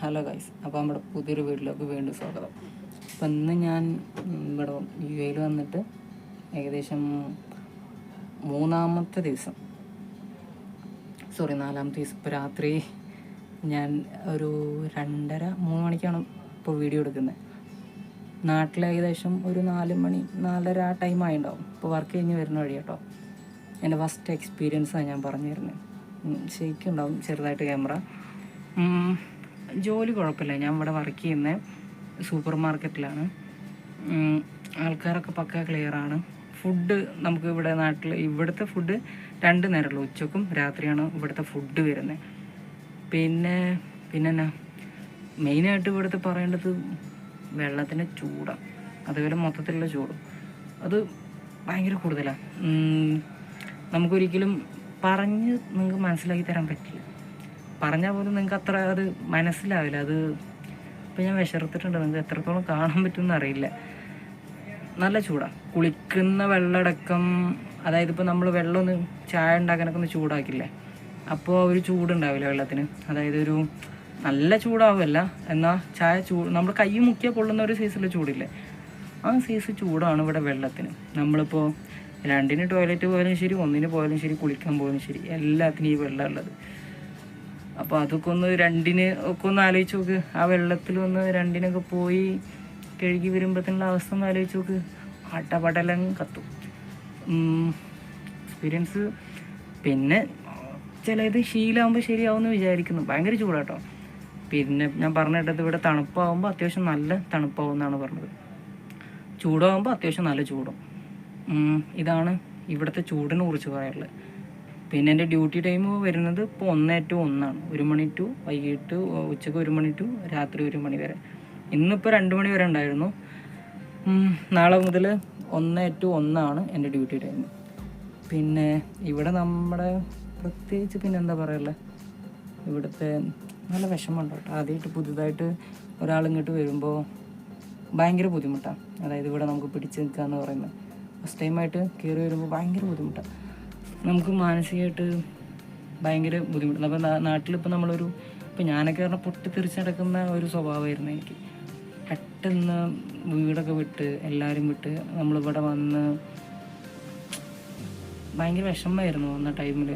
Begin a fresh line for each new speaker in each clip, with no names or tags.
Hello guys അപ്പോൾ നമ്മുടെ പുതിയൊരു വീട്ടിലേക്ക് വീണ്ടും സ്വാഗതം. അപ്പം ഇന്ന് ഞാൻ ഇവിടെ യു എയിൽ വന്നിട്ട് ഏകദേശം മൂന്നാമത്തെ ദിവസം. സോറി നാലാമത്തെ ദിവസം. ഇപ്പോൾ രാത്രി ഞാൻ ഒരു രണ്ടര മൂന്ന് മണിക്കാണ് ഇപ്പോൾ വീഡിയോ എടുക്കുന്നത് നാട്ടിൽ ഏകദേശം ഒരു നാല് മണി നാലര ആ ടൈം ആയിണ്ടാവും. ഇപ്പോൾ വർക്ക് കഴിഞ്ഞ് വരുന്ന വഴി കേട്ടോ എന്റെ ഫസ്റ്റ് എക്സ്പീരിയൻസാണ് ഞാൻ പറഞ്ഞു തരുന്നത് ശരിക്കും ഉണ്ടാവും ചെറുതായിട്ട് ക്യാമറ ജോലി കുഴപ്പമില്ല. ഞാൻ ഇവിടെ വർക്ക് ചെയ്യുന്ന സൂപ്പർ മാർക്കറ്റിലാണ് ആൾക്കാരൊക്കെ പക്ക ക്ലിയറാണ് ഫുഡ് നമുക്ക് ഇവിടെ നാട്ടിൽ ഇവിടുത്തെ ഫുഡ് രണ്ട് നേരമുള്ളൂ ഉച്ചക്കും രാത്രിയാണ് ഇവിടുത്തെ ഫുഡ് വരുന്നത് പിന്നെ പിന്നെ എന്നാ മെയിനായിട്ട് ഇവിടുത്തെ പറയേണ്ടത് വെള്ളത്തിന്റെ ചൂടാണ് അതുപോലെ മൊത്തത്തിലുള്ള ചൂട്. അത് ഭയങ്കര കൂടുതലാണ് നമുക്കൊരിക്കലും പറഞ്ഞ് നിങ്ങൾക്ക് മനസ്സിലാക്കി തരാൻ പറ്റില്ല. പറഞ്ഞാൽ പോലും നിങ്ങൾക്ക് അത്ര അത് മനസ്സിലാവില്ല. അത് ഇപ്പം ഞാൻ വിശർത്തിട്ടുണ്ട്. നിങ്ങൾക്ക് എത്രത്തോളം കാണാൻ പറ്റുമെന്ന് അറിയില്ല. നല്ല ചൂടാണ് കുളിക്കുന്ന വെള്ളമടക്കം അതായത് ഇപ്പോൾ നമ്മൾ വെള്ളം ഒന്ന് ചായ ഉണ്ടാക്കാനൊക്കെ ഒന്ന് ചൂടാക്കില്ലേ? അപ്പോൾ ഒരു ചൂടുണ്ടാവില്ല വെള്ളത്തിന്? അതായത് ഒരു നല്ല ചൂടാവല്ല എന്നാൽ ചായ ചൂട് നമ്മൾ കൈ മുക്കിയാൽ പൊള്ളുന്ന ഒരു സൈസിലെ ചൂടില്ലേ? ആ സൈസ് ചൂടാണ് ഇവിടെ വെള്ളത്തിന്. നമ്മളിപ്പോൾ രണ്ടിന് ടോയ്ലറ്റ് പോയാലും ശരി ഒന്നിന് പോയാലും ശരി കുളിക്കാൻ പോയാലും ശരി എല്ലാത്തിനും ഈ വെള്ളം ഉള്ളത്. അപ്പോൾ അതൊക്കെ ഒന്ന് രണ്ടിന് ഒക്കെ ഒന്ന് ആലോചിച്ച് നോക്ക്. ആ വെള്ളത്തിൽ ഒന്ന് രണ്ടിനൊക്കെ പോയി കഴുകി വരുമ്പോഴത്തേനുള്ള അവസ്ഥ ഒന്ന് ആലോചിച്ച് നോക്ക്. അട്ടപടലം കത്തും. എക്സ്പീരിയൻസ് പിന്നെ ചിലത് ശീലമാകുമ്പോൾ ശരിയാവുമെന്ന് വിചാരിക്കുന്നു. ഭയങ്കര ചൂടാട്ടോ. പിന്നെ ഞാൻ പറഞ്ഞിട്ടത് ഇവിടെ തണുപ്പാകുമ്പോൾ അത്യാവശ്യം നല്ല തണുപ്പാവും എന്നാണ് പറഞ്ഞത്. ചൂടാകുമ്പോൾ അത്യാവശ്യം നല്ല ചൂടും. ഇതാണ് ഇവിടുത്തെ ചൂടിനെ കുറിച്ച് പറയാനുള്ളത്. പിന്നെ എന്റെ ഡ്യൂട്ടി ടൈം വരുന്നത് ഇപ്പോൾ ഒന്ന് ടു ഒന്നാണ്. ഒരു മണി ടു വൈകിട്ട് ഉച്ചയ്ക്ക് ഒരു മണി ടു രാത്രി ഒരു മണി വരെ. ഇന്നിപ്പോൾ രണ്ട് മണി വരെ ഉണ്ടായിരുന്നു. നാളെ മുതൽ ഒന്ന് ടു ഒന്നാണ് എന്റെ ഡ്യൂട്ടി ടൈം. പിന്നെ ഇവിടെ നമ്മുടെ പ്രത്യേകിച്ച് പിന്നെ എന്താ പറയുക ഇവിടുത്തെ നല്ല വിഷമമുണ്ട് കേട്ടോ. ആദ്യമായിട്ട് പുതുതായിട്ട് ഒരാൾ ഇങ്ങോട്ട് വരുമ്പോൾ ഭയങ്കര ബുദ്ധിമുട്ടാണ് അതായത് ഇവിടെ നമുക്ക് പിടിച്ച് നിൽക്കുക എന്ന് പറയുന്നത് ഫസ്റ്റ് ടൈമായിട്ട് കയറി വരുമ്പോൾ ഭയങ്കര ബുദ്ധിമുട്ടാണ് നമുക്ക് മാനസികമായിട്ട് ഭയങ്കര ബുദ്ധിമുട്ടുണ്ട് അപ്പോൾ നാട്ടിലിപ്പോൾ നമ്മളൊരു ഇപ്പോൾ ഞാനൊക്കെ പറഞ്ഞാൽ പൊട്ടിത്തെറിച്ച് നടക്കുന്ന ഒരു സ്വഭാവമായിരുന്നു എനിക്ക്. പെട്ടെന്ന് വീടൊക്കെ വിട്ട് എല്ലാവരും വിട്ട് നമ്മളിവിടെ വന്ന് ഭയങ്കര വിഷമമായിരുന്നു വന്ന ടൈമിൽ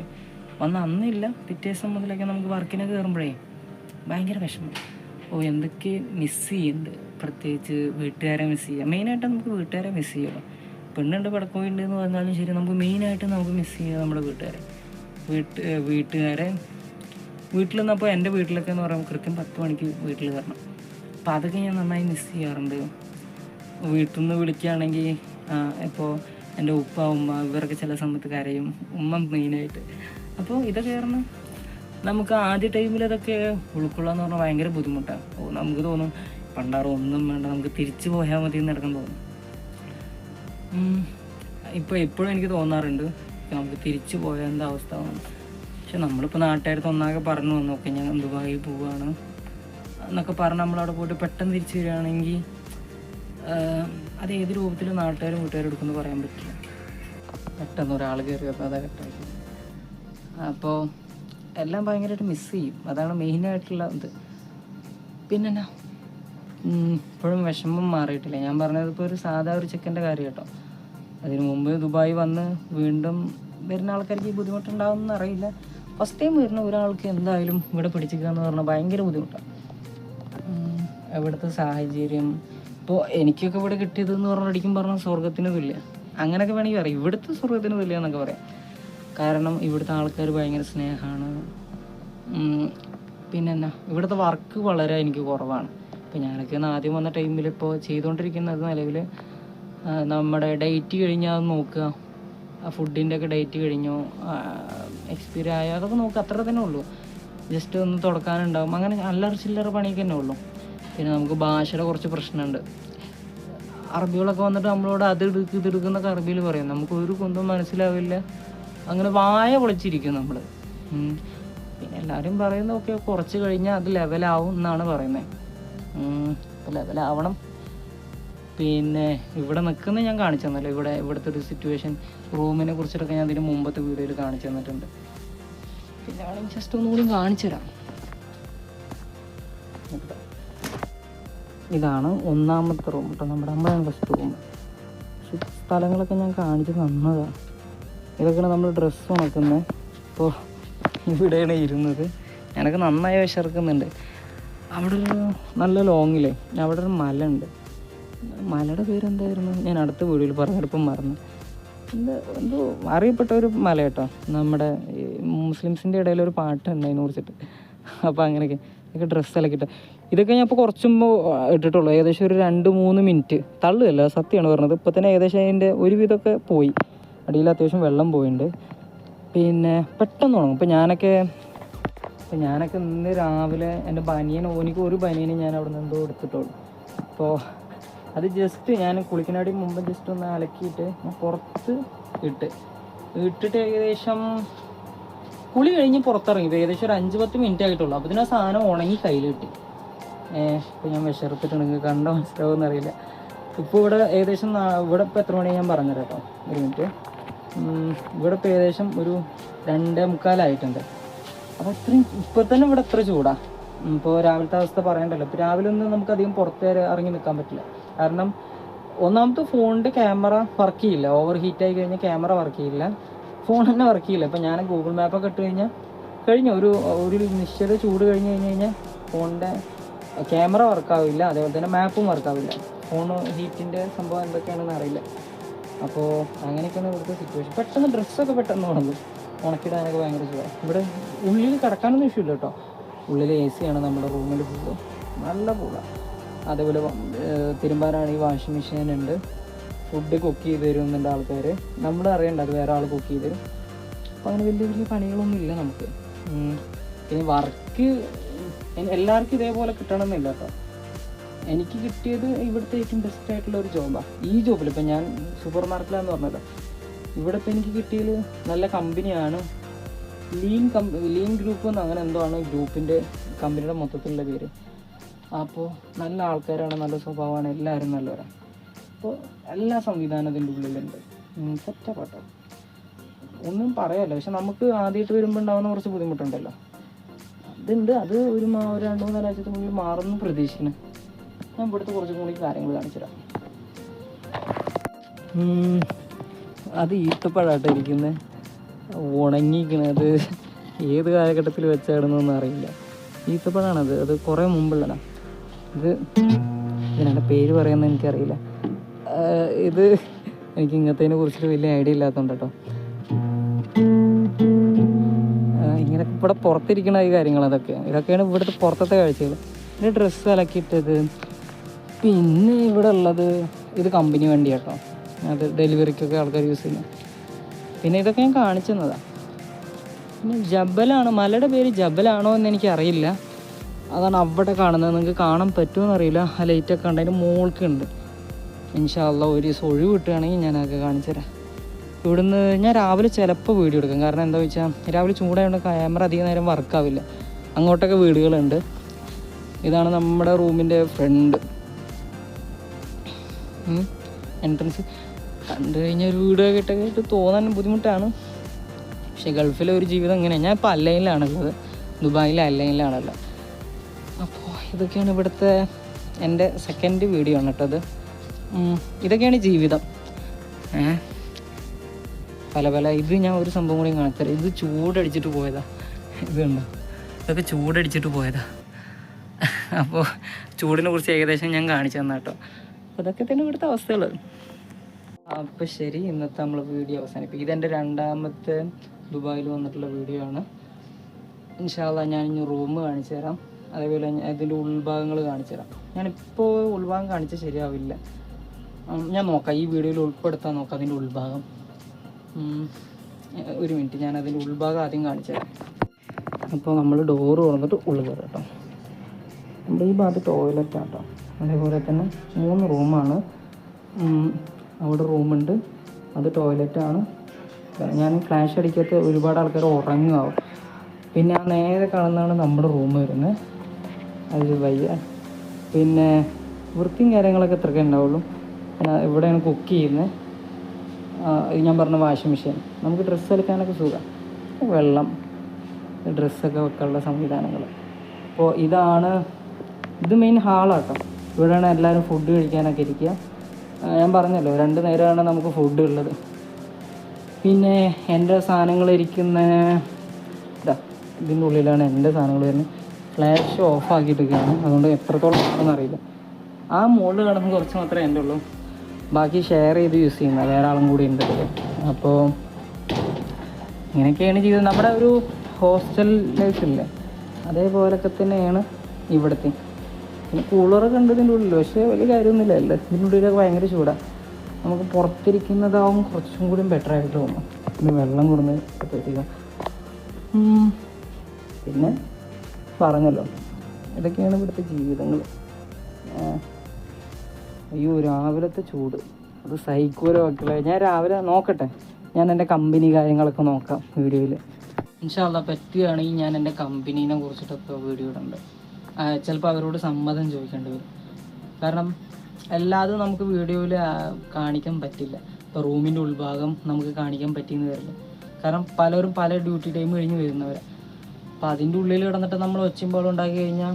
വന്ന അന്നില്ല പിറ്റേ ദിവസം മുതലൊക്കെ നമുക്ക് വർക്കിനെ കയറുമ്പോഴേ ഭയങ്കര വിഷമം. ഓ എന്തൊക്കെ മിസ് ചെയ്യുന്നുണ്ട്. പ്രത്യേകിച്ച് വീട്ടുകാരെ മിസ് ചെയ്യുക മെയിനായിട്ട് നമുക്ക് വീട്ടുകാരെ മിസ് ചെയ്യുമല്ലോ പെണ്ണുണ്ട് പടക്കമുണ്ട് എന്ന് പറഞ്ഞാലും ശരി നമുക്ക് മെയിനായിട്ട് നമുക്ക് മിസ് ചെയ്യുക നമ്മുടെ വീട്ടുകാരെ. വീട്ട് വീട്ടുകാരെ. വീട്ടിൽ നിന്നപ്പോൾ എന്റെ വീട്ടിലൊക്കെ എന്ന് പറയുമ്പോൾ കൃത്യം പത്ത് മണിക്ക് വീട്ടിൽ വരണം. അപ്പോൾ അതൊക്കെ ഞാൻ നന്നായി മിസ് ചെയ്യാറുണ്ട്. വീട്ടിൽ നിന്ന് വിളിക്കുകയാണെങ്കിൽ ഇപ്പോൾ എന്റെ ഉപ്പ ഉമ്മ ഇവരൊക്കെ ചില സമയത്ത് കരയും. ഉമ്മ മെയിനായിട്ട്. അപ്പോൾ ഇതൊക്കെ കാരണം നമുക്ക് ആദ്യ ടൈമിൽ ഇതൊക്കെ ഉൾക്കൊള്ളാന്ന് പറഞ്ഞാൽ ഭയങ്കര ബുദ്ധിമുട്ടാണ്. നമുക്ക് തോന്നും പണ്ടാറ് ഒന്നും വേണ്ട നമുക്ക് തിരിച്ചു പോയാൽ മതി എന്ന് നടക്കാൻ തോന്നും. ഇപ്പോൾ എപ്പോഴും എനിക്ക് തോന്നാറുണ്ട് നമുക്ക് തിരിച്ചു എന്താ അവസ്ഥ പക്ഷെ നമ്മളിപ്പോൾ നാട്ടുകാർ ഒന്നാകെ പറഞ്ഞു വന്നു ഓക്കെ ഞാൻ ദുബായി പോവുകയാണ് എന്നൊക്കെ പറഞ്ഞ് നമ്മളവിടെ പോയിട്ട് പെട്ടെന്ന് തിരിച്ചു വരികയാണെങ്കിൽ അത് ഏത് രൂപത്തിൽ നാട്ടുകാരും വീട്ടുകാരും എടുക്കുമെന്ന് പറയാൻ പറ്റില്ല. പെട്ടെന്ന് ഒരാൾ കയറി വന്നാൽ അതാ കട്ടാക്കി അപ്പോൾ എല്ലാം ഭയങ്കരമായിട്ട് മിസ് ചെയ്യും. അതാണ് മെയിനായിട്ടുള്ള ഇത്. പിന്നെന്നാ? ഉം, ഇപ്പോഴും വിഷമം മാറിയിട്ടില്ല. ഞാൻ പറഞ്ഞത് ഇപ്പോൾ ഒരു സാധാ ഒരു ചെക്കന്റെ കാര്യം കേട്ടോ. അതിന് മുമ്പ് ദുബായ് വന്ന് വീണ്ടും വരുന്ന ആൾക്കാർക്ക് ഈ ബുദ്ധിമുട്ടുണ്ടാവുമെന്ന് അറിയില്ല. ഫസ്റ്റ് ടൈം വരുന്ന ഒരാൾക്ക് എന്തായാലും ഇവിടെ പിടിച്ചിരിക്കുക എന്ന് പറഞ്ഞാൽ ഭയങ്കര ബുദ്ധിമുട്ടാണ് ഇവിടുത്തെ സാഹചര്യം. ഇപ്പോൾ എനിക്കൊക്കെ ഇവിടെ കിട്ടിയത് എന്ന് പറഞ്ഞാൽ സ്വർഗത്തിന് തുല്യ. അങ്ങനെയൊക്കെ വേണമെങ്കിൽ പറയാം. ഇവിടുത്തെ സ്വർഗത്തിന് തുല്യ എന്നൊക്കെ പറയാം. കാരണം ഇവിടുത്തെ ആൾക്കാർ ഭയങ്കര സ്നേഹമാണ് പിന്നെ എന്നാ ഇവിടുത്തെ വർക്ക് വളരെ എനിക്ക് കുറവാണ്. ഇപ്പോൾ ഞാനൊക്കെ ആദ്യം വന്ന ടൈമിൽ ഇപ്പോൾ ചെയ്തുകൊണ്ടിരിക്കുന്നത് നിലവിൽ നമ്മുടെ ഡേറ്റ് കഴിഞ്ഞാൽ നോക്കുക. ആ ഫുഡിന്റെ ഒക്കെ ഡേറ്റ് കഴിഞ്ഞു. എക്സ്പീരി ആയോ അതൊക്കെ നോക്കുക. അത്ര തന്നെ ഉള്ളൂ. ജസ്റ്റ് ഒന്ന് തുടക്കാനുണ്ടാവും. അങ്ങനെ അല്ലറ ചില്ലറ പണിയൊക്കെ തന്നെ ഉള്ളൂ. പിന്നെ നമുക്ക് ഭാഷയുടെ കുറച്ച് പ്രശ്നമുണ്ട്. അറബികളൊക്കെ വന്നിട്ട് നമ്മളോട് അത് എടുക്ക് ഇത് എടുക്കുന്നൊക്കെ അറബിയിൽ പറയും. നമുക്ക് ഒരു കുന്തും മനസ്സിലാവില്ല. അങ്ങനെ വായ പൊളിച്ചിരിക്കും നമ്മൾ പിന്നെ എല്ലാവരും പറയുന്നതൊക്കെ കുറച്ച് കഴിഞ്ഞാൽ അത് ലെവലാവും എന്നാണ് പറയുന്നത്. ലെവലാവണം പിന്നെ ഇവിടെ നിൽക്കുന്ന ഞാൻ കാണിച്ചു തന്നല്ലോ. ഇവിടെ ഇവിടുത്തെ ഒരു സിറ്റുവേഷൻ റൂമിനെ കുറിച്ചിട്ടൊക്കെ ഞാൻ ഇതിന് മുമ്പത്തെ വീഡിയോയിൽ കാണിച്ചു തന്നിട്ടുണ്ട്. പിന്നെ വേണമെങ്കിൽ ജസ്റ്റ് ഒന്നുകൂടി കാണിച്ചു തരാം. ഇതാണ് ഒന്നാമത്തെ റൂം കേട്ടോ നമ്മുടെ അമ്പതാം ഫസ്റ്റ് റൂം സ്ഥലങ്ങളൊക്കെ ഞാൻ കാണിച്ചു തന്നതാണ് ഇതൊക്കെയാണ് നമ്മൾ ഡ്രസ്സ് ഉണക്കുന്നത് ഇപ്പോൾ ഇവിടെയാണ് ഇരുന്നത്. ഞാനൊക്കെ നന്നായി വിശർക്കുന്നുണ്ട്. അവിടെ ഒരു നല്ല ലോങ്ങിലേ അവിടെ ഒരു മല ഉണ്ട് മലയുടെ പേരെന്തായിരുന്നു? ഞാൻ അടുത്ത വീഡിയോയിൽ പറഞ്ഞെടുപ്പം മറന്നു. എന്താ എന്തോ അറിയപ്പെട്ട ഒരു മല കേട്ടോ. നമ്മുടെ മുസ്ലിംസിന്റെ ഇടയിൽ ഒരു പാട്ടുണ്ട് ഉണ്ടതിനെ കുറിച്ചിട്ട്. അപ്പോൾ അങ്ങനെയൊക്കെ ഇതൊക്കെ ഡ്രസ്സ് ഇട്ട്. ഇതൊക്കെ ഞാൻ ഇപ്പോൾ കുറച്ച് ഇട്ടിട്ടുള്ളൂ. ഏകദേശം ഒരു രണ്ട് മൂന്ന് മിനിറ്റ്. തള്ളുകയല്ല സത്യമാണ് പറഞ്ഞത്. ഇപ്പോൾ തന്നെ ഏകദേശം അതിന്റെ ഒരുവിധമൊക്കെ പോയി. അടിയിൽ അത്യാവശ്യം വെള്ളം പോയിട്ടുണ്ട് പിന്നെ പെട്ടെന്ന് തുടങ്ങും ഇപ്പോൾ ഞാനൊക്കെ അപ്പോൾ ഞാനൊക്കെ ഇന്ന് രാവിലെ എന്റെ ബനിയൻ ഓനിക്ക് ഒരു ബനിയനും ഞാൻ അവിടെ നിന്ന് എന്തോ എടുത്തിട്ടുള്ളൂ. അപ്പോൾ അത് ജസ്റ്റ് ഞാൻ കുളിക്കനാടി മുമ്പ് ജസ്റ്റ് ഒന്ന് അലക്കിയിട്ട് ഞാൻ പുറത്ത് ഇട്ട്. ഇട്ടിട്ട് ഏകദേശം കുളി കഴിഞ്ഞ് പുറത്തിറങ്ങി. ഏകദേശം ഒരു അഞ്ച് പത്ത് മിനിറ്റ് ആയിട്ടുള്ളൂ. അപ്പോൾ ആ സാധനം ഉണങ്ങി കയ്യിൽ കിട്ടി. ഇപ്പോൾ ഞാൻ വിശർത്തിട്ടുണ്ടെങ്കിൽ കണ്ടോ മനസ്സിലാവുമെന്ന് അറിയില്ല. ഇപ്പോൾ ഇവിടെ ഏകദേശം ഇവിടെ ഇപ്പോൾ എത്ര മണിയാണ് ഞാൻ പറഞ്ഞുതരാം കേട്ടോ? ഒരു മിനിറ്റ് ഇവിടെ ഇപ്പോൾ ഏകദേശം ഒരു രണ്ടേ മുക്കാലായിട്ടുണ്ട്. അപ്പോൾ ഇത്രയും ഇപ്പോൾ തന്നെ ഇവിടെ എത്ര ചൂടാ. ഇപ്പോൾ രാവിലത്തെ അവസ്ഥ പറയണ്ടല്ലോ. ഇപ്പോൾ രാവിലെ ഒന്നും നമുക്ക് അധികം പുറത്ത് ഇറങ്ങി നിൽക്കാൻ പറ്റില്ല. കാരണം ഒന്നാമത്തെ ഫോണിന്റെ ക്യാമറ വർക്ക് ചെയ്യില്ല. ഓവർ ഹീറ്റ് ആയി കഴിഞ്ഞാൽ ക്യാമറ വർക്ക് ചെയ്യില്ല. ഫോൺ തന്നെ വർക്ക് ചെയ്യില്ല. ഇപ്പം ഞാൻ ഗൂഗിൾ മാപ്പൊക്കെ ഇട്ട് കഴിഞ്ഞാൽ കഴിഞ്ഞ. ഒരു ഒരു നിശ്ചിത ചൂട് കഴിഞ്ഞ് കഴിഞ്ഞ് കഴിഞ്ഞാൽ ഫോണിന്റെ ക്യാമറ വർക്കാവില്ല അതേപോലെ തന്നെ മാപ്പും വർക്കാവില്ല ഫോൺ ഹീറ്റിന്റെ സംഭവം എന്തൊക്കെയാണെന്ന് അറിയില്ല. അപ്പോൾ അങ്ങനെയൊക്കെയാണ് ഇവിടുത്തെ സിറ്റുവേഷൻ പെട്ടെന്ന് ഡ്രസ്സൊക്കെ പെട്ടെന്ന് ഉണങ്ങും. ഉണക്കിടാനൊക്കെ ഭയങ്കര സുഖമാണ് ഇവിടെ ഉള്ളിൽ കിടക്കാനൊന്നും ഇഷ്യൂ ഇല്ല കേട്ടോ. ഉള്ളിൽ എ സി ആണ് നമ്മുടെ റൂമിൽ ഫുള്ള് നല്ല പൂളാണ് അതേപോലെ തിരുമ്പാനാണെങ്കിൽ വാഷിംഗ് മെഷീൻ ഉണ്ട്. ഫുഡ് കുക്ക് ചെയ്ത് തരുന്നുണ്ട് ആൾക്കാർ നമ്മൾ അറിയണ്ട അത് വേറെ ആൾ കുക്ക് ചെയ്ത് തരും. അപ്പോൾ അങ്ങനെ വലിയ വലിയ പണികളൊന്നും ഇല്ല നമുക്ക്. പിന്നെ വർക്ക് എല്ലാവർക്കും ഇതേപോലെ കിട്ടണമെന്നില്ല കേട്ടോ എനിക്ക് കിട്ടിയത് ഇവിടുത്തെ ഏറ്റവും ബെസ്റ്റ് ആയിട്ടുള്ള ഒരു ജോബാണ് ഈ ജോബിൽ ഇപ്പം ഞാൻ സൂപ്പർ മാർക്കറ്റിലാന്ന് പറഞ്ഞല്ലോ. ഇവിടെ ഇപ്പം എനിക്ക് കിട്ടിയത് നല്ല കമ്പനിയാണ് ലീൻ കമ്പ ലീൻ ഗ്രൂപ്പ് എന്ന് അങ്ങനെ എന്തോ ആണ് ഗ്രൂപ്പിന്റെ കമ്പനിയുടെ മൊത്തത്തിലുള്ള പേര്. അപ്പോൾ നല്ല ആൾക്കാരാണ് നല്ല സ്വഭാവമാണ് എല്ലാവരും നല്ലവരാണ് അപ്പോൾ എല്ലാ സംവിധാനം അതിന്റെ ഉള്ളിലുണ്ട് സെറ്റപ്പാട്ടോ ഒന്നും പറയാമല്ലോ പക്ഷെ നമുക്ക് ആദ്യമായിട്ട് വരുമ്പോൾ ഉണ്ടാകുന്ന കുറച്ച് ബുദ്ധിമുട്ടുണ്ടല്ലോ. അതുണ്ട്. അത് ഒരു മാ ഒരു രണ്ട് മൂന്നാലാഴ്ചത്തിനുള്ളിൽ മാറുമെന്ന് പ്രതീക്ഷിക്കുന്നു. ഞാൻ ഇവിടുത്തെ കുറച്ചും കൂടി കാര്യങ്ങൾ കാണിച്ചുതരാം അത് ഈത്തപ്പഴാട്ടോ ഉണങ്ങിക്കണത് ഏത് കാലഘട്ടത്തിൽ വെച്ചാണെന്നൊന്നും അറിയില്ല. ഈത്തപ്പഴമാണത് അത് കുറേ മുമ്പുള്ളതാണ് ഇത് ഇതിനെ പേര് പറയുന്നത് എനിക്കറിയില്ല. ഇത് എനിക്ക് ഇങ്ങനത്തേനെ കുറിച്ചിട്ട് വലിയ ഐഡിയ ഇല്ലാത്തതുകൊണ്ട് കേട്ടോ ഇങ്ങനെ ഇവിടെ പുറത്തിരിക്കണ ഈ കാര്യങ്ങൾ അതൊക്കെ. ഇതൊക്കെയാണ് ഇവിടുത്തെ പുറത്തത്തെ കാഴ്ചകൾ പിന്നെ ഡ്രസ്സ് അലക്കിയിട്ടത്. പിന്നെ ഇവിടെ ഉള്ളത് ഇത് കമ്പനി വണ്ടി കേട്ടോ അത് ഡെലിവറിക്കൊക്കെ ആൾക്കാർ യൂസ് ചെയ്യുന്നത് പിന്നെ ഇതൊക്കെ ഞാൻ കാണിച്ചു തന്നതാണ് പിന്നെ ജബലാണ് മലയുടെ പേര് ജബലാണോ എന്ന് എനിക്ക് അറിയില്ല അതാണ് അവിടെ കാണുന്നത്. നിങ്ങൾക്ക് കാണാൻ പറ്റുമെന്ന് അറിയില്ല. ആ ലൈറ്റൊക്കെ ഉണ്ട് അതിന്റെ മോൾക്കുണ്ട് ഇൻഷാല്ല ഒരു ദിവസം ഒഴിവ് കിട്ടുകയാണെങ്കിൽ ഞാനതൊക്കെ കാണിച്ചു തരാം ഇവിടുന്ന് ഞാൻ രാവിലെ ചിലപ്പോൾ വീഡിയോ എടുക്കും. കാരണം എന്താ വെച്ചാൽ രാവിലെ ചൂടായതുകൊണ്ട് ക്യാമറ അധികം നേരം വർക്കാവില്ല അങ്ങോട്ടൊക്കെ വീടുകളുണ്ട്. ഇതാണ് നമ്മുടെ റൂമിന്റെ ഫ്രണ്ട് എൻട്രൻസ് കണ്ടു കഴിഞ്ഞാൽ ഒരു വീട് കേട്ടൊക്കെ ആയിട്ട് തോന്നാൻ ബുദ്ധിമുട്ടാണ്. പക്ഷെ ഗൾഫിലെ ഒരു ജീവിതം ഇങ്ങനെ. ഞാൻ ഇപ്പോൾ അല്ലൈനിലാണുള്ളത് ദുബായിലെ അല്ലൈനിലാണല്ലോ അപ്പോൾ ഇതൊക്കെയാണ് ഇവിടുത്തെ എന്റെ സെക്കൻഡ് വീഡിയോ ആണ് കേട്ടത് ഇതൊക്കെയാണ് ജീവിതം. പല പല ഇത് ഞാൻ ഒരു സംഭവം കൂടി കാണിത്തരാം ഇത് ചൂടടിച്ചിട്ട് പോയതാ. ഇതുണ്ടോ ഇതൊക്കെ ചൂടടിച്ചിട്ട് പോയതാ. അപ്പോൾ ചൂടിനെ കുറിച്ച് ഏകദേശം ഞാൻ കാണിച്ചു തന്നാട്ടോ അപ്പോൾ ഇതൊക്കെ തന്നെ ഇവിടുത്തെ അവസ്ഥകൾ അപ്പോൾ ശരി ഇന്നത്തെ നമ്മൾ വീഡിയോ അവസാനിപ്പിക്കും. ഇതെന്റെ രണ്ടാമത്തെ ദുബായിൽ വന്നിട്ടുള്ള വീഡിയോ ആണ്. ഇൻഷാല്ല ഞാൻ ഇനി റൂം കാണിച്ചു തരാം. അതേപോലെ ഇതിന്റെ ഉൾഭാഗങ്ങൾ കാണിച്ചു തരാം. ഞാനിപ്പോൾ ഉൾഭാഗം കാണിച്ചാൽ ശരിയാവില്ല. ഞാൻ നോക്കാം. ഈ വീഡിയോയിൽ ഉൾപ്പെടുത്താൻ നോക്കാം അതിന്റെ ഉൾഭാഗം. ഒരു മിനിറ്റ്. ഞാൻ അതിന്റെ ഉൾഭാഗം ആദ്യം കാണിച്ചു തരാം. അപ്പോൾ നമ്മൾ ഡോറ് തുറന്നിട്ട് ഉള്ളിൽ കയറും കേട്ടോ. നമ്മുടെ ഈ ഭാഗത്ത് ടോയ്ലറ്റ് കേട്ടോ. അതേപോലെ തന്നെ മൂന്ന് റൂമാണ് അവിടെ റൂമുണ്ട്. അത് ടോയ്ലറ്റാണ് ഞാൻ ഫ്ലാഷ് അടിക്കാത്ത ഒരുപാട് ആൾക്കാർ ഉറങ്ങുമാവും പിന്നെ ആ നേരെ കാണുന്നതാണ് നമ്മുടെ റൂം വരുന്നത് അതിൽ വയ്യ. പിന്നെ വൃത്തിയും കാര്യങ്ങളൊക്കെ ഇത്രയൊക്കെ ഉണ്ടാവുള്ളൂ. പിന്നെ ഇവിടെയാണ് കുക്ക് ചെയ്യുന്നത് ഞാൻ പറഞ്ഞ വാഷിംഗ് മെഷീൻ നമുക്ക് ഡ്രസ്സ് എടുക്കാനൊക്കെ സുഖം. വെള്ളം ഡ്രസ്സൊക്കെ വെക്കാനുള്ള സംവിധാനങ്ങൾ അപ്പോൾ ഇതാണ് ഇത് മെയിൻ ഹാളാട്ടോ ഇവിടെയാണ് എല്ലാവരും ഫുഡ് കഴിക്കാനൊക്കെ ഇരിക്കുക. ഞാൻ പറഞ്ഞല്ലോ രണ്ട് നേരമാണ് നമുക്ക് ഫുഡ് ഉള്ളത്. പിന്നെ എന്റെ സാധനങ്ങൾ ഇരിക്കുന്ന ഇതാ ഇതിന്റെ ഉള്ളിലാണ് എന്റെ സാധനങ്ങൾ വരുന്നത്. ഫ്ലാഷ് ഓഫ് ആക്കിയിട്ടൊക്കെയാണ്. അതുകൊണ്ട് എത്രത്തോളം ആണെന്ന് അറിയില്ല. ആ മുകളിൽ കിടന്ന് കുറച്ച് മാത്രമേ എന്റെ ഉള്ളൂ. ബാക്കി ഷെയർ ചെയ്ത് യൂസ് ചെയ്യുന്ന വേറെ ആളും കൂടി ഉണ്ട്. അപ്പോൾ ഇങ്ങനെയൊക്കെയാണ് ജീവിതം നമ്മുടെ ഒരു ഹോസ്റ്റൽ ലൈഫ് ഇല്ലേ? അതേപോലൊക്കെ തന്നെയാണ് ഇവിടുത്തെ. പിന്നെ കൂളറൊക്കെ ഉണ്ട് ഉള്ളിൽ പക്ഷേ വലിയ കാര്യമൊന്നുമില്ല. അല്ല ഇതിന്റെ ഉള്ളിലൊക്കെ ഭയങ്കര ചൂടാണ് നമുക്ക് പുറത്തിരിക്കുന്നതാവും കുറച്ചും കൂടി ബെറ്റർ ആയിട്ട് തോന്നും. പിന്നെ വെള്ളം കൊടുന്ന് എത്തിക്കാം പിന്നെ പറഞ്ഞല്ലോ. ഇതൊക്കെയാണ് ഇവിടുത്തെ ജീവിതങ്ങൾ. അയ്യോ രാവിലത്തെ ചൂട്. അത് സൈക്കോലോ ഒക്കെ ഞാൻ രാവിലെ നോക്കട്ടെ. ഞാൻ എന്റെ കമ്പനി കാര്യങ്ങളൊക്കെ നോക്കാം വീഡിയോയിൽ ഇൻഷാല്ല പറ്റുകയാണെങ്കിൽ ഞാൻ എന്റെ കമ്പനീനെ കുറിച്ചിട്ടൊക്കെ വീഡിയോ ഇടുന്നുണ്ട് ചിലപ്പോൾ അവരോട് സമ്മതം ചോദിക്കേണ്ടി വരും. കാരണം എല്ലാതും നമുക്ക് വീഡിയോയിൽ കാണിക്കാൻ പറ്റില്ല. ഇപ്പോൾ റൂമിന്റെ ഉൾഭാഗം നമുക്ക് കാണിക്കാൻ പറ്റിയെന്ന് വരില്ല. കാരണം പലരും പല ഡ്യൂട്ടി ടൈം കഴിഞ്ഞ് വരുന്നവരാണ് അപ്പോൾ അതിന്റെ ഉള്ളിൽ കിടന്നിട്ട് നമ്മൾ ഒച്ചയുമ്പോൾ ഉണ്ടാക്കി കഴിഞ്ഞാൽ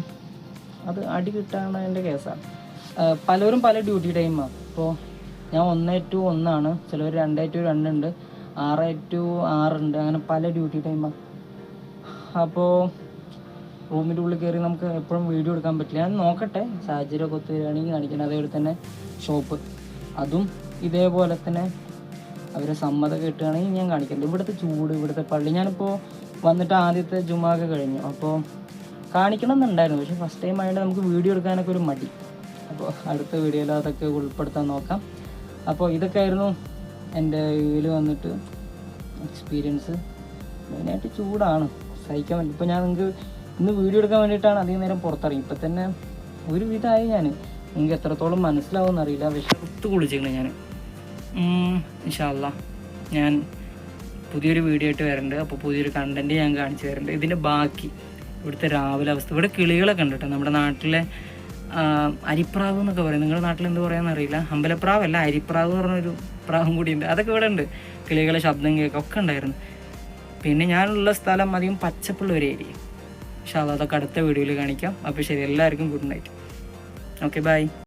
അത് അടി കിട്ടാണ് എന്റെ കേസാണ് പലരും പല ഡ്യൂട്ടി ടൈമാണ് ഇപ്പോൾ ഞാൻ ഒന്ന് ടു ഒന്നാണ്. ചിലവർ രണ്ട് ടു രണ്ടുണ്ട് ആറ് ടു ആറുണ്ട് അങ്ങനെ പല ഡ്യൂട്ടി ടൈമാണ് അപ്പോൾ റൂമിന്റെ ഉള്ളിൽ കയറി നമുക്ക് എപ്പോഴും വീഡിയോ എടുക്കാൻ പറ്റില്ല. ഞാൻ നോക്കട്ടെ. സാഹചര്യമൊക്കെ ഒത്തു വരികയാണെങ്കിൽ കാണിക്കണം. അതേപോലെ തന്നെ ഷോപ്പ് അതും ഇതേപോലെ തന്നെ അവരെ സമ്മതം കിട്ടുകയാണെങ്കിൽ ഞാൻ കാണിക്കുന്നുണ്ട് ഇവിടുത്തെ ചൂട് ഇവിടുത്തെ പള്ളി. ഞാനിപ്പോൾ വന്നിട്ട് ആദ്യത്തെ ജുമാക്ക് കഴിഞ്ഞു. അപ്പോൾ കാണിക്കണം എന്നുണ്ടായിരുന്നു പക്ഷേ ഫസ്റ്റ് ടൈം ആയതുകൊണ്ട് നമുക്ക് വീഡിയോ എടുക്കാനൊക്കെ ഒരു മടി. അപ്പോൾ അടുത്ത വീഡിയോയിൽ അതൊക്കെ ഉൾപ്പെടുത്താൻ നോക്കാം. അപ്പോൾ ഇതൊക്കെ ആയിരുന്നു എന്റെ ഇതിൽ വന്നിട്ട് എക്സ്പീരിയൻസ് മെയിനായിട്ട് ചൂടാണ്. സഹിക്കാൻ പറ്റും ഇപ്പോൾ ഞാൻ നിങ്ങൾക്ക് ഇന്ന് വീഡിയോ എടുക്കാൻ വേണ്ടിയിട്ടാണ് അധികം നേരം പുറത്തിറങ്ങി. ഇപ്പം തന്നെ ഒരു വിധമായി ഞാൻ നിങ്ങൾക്ക് എത്രത്തോളം മനസ്സിലാവുമെന്ന് അറിയില്ല. വിഷത്ത് കുളിച്ചിരുന്നു ഞാൻ ഇൻഷാല്ല ഞാൻ പുതിയൊരു വീഡിയോ ആയിട്ട് വരുന്നുണ്ട് അപ്പോൾ പുതിയൊരു കണ്ടന്റ് ഞാൻ കാണിച്ചു തരുന്നുണ്ട് ഇതിന്റെ ബാക്കി ഇവിടുത്തെ രാവിലെ അവസ്ഥ. ഇവിടെ കിളികളൊക്കെ ഉണ്ട് കേട്ടോ. നമ്മുടെ നാട്ടിലെ അരിപ്രാവ് എന്നൊക്കെ പറയും. നിങ്ങളുടെ നാട്ടിൽ എന്ത് പറയാമെന്ന് അറിയില്ല. അമ്പലപ്രാവല്ല അരിപ്രാവ് എന്ന് പറഞ്ഞൊരു പ്രാവും കൂടി ഉണ്ട്. അതൊക്കെ ഇവിടെ ഉണ്ട്. കിളികളെ ശബ്ദം കേൾക്കുക ഒക്കെ ഉണ്ടായിരുന്നു. പിന്നെ ഞാനുള്ള സ്ഥലം അധികം പച്ചപ്പുള്ള ഒരു ഏരിയ പക്ഷേ അതൊക്കെ അടുത്ത വീഡിയോയിൽ കാണിക്കാം. അപ്പോൾ ശരി എല്ലാവർക്കും ഗുഡ് നൈറ്റ്. Okay bye.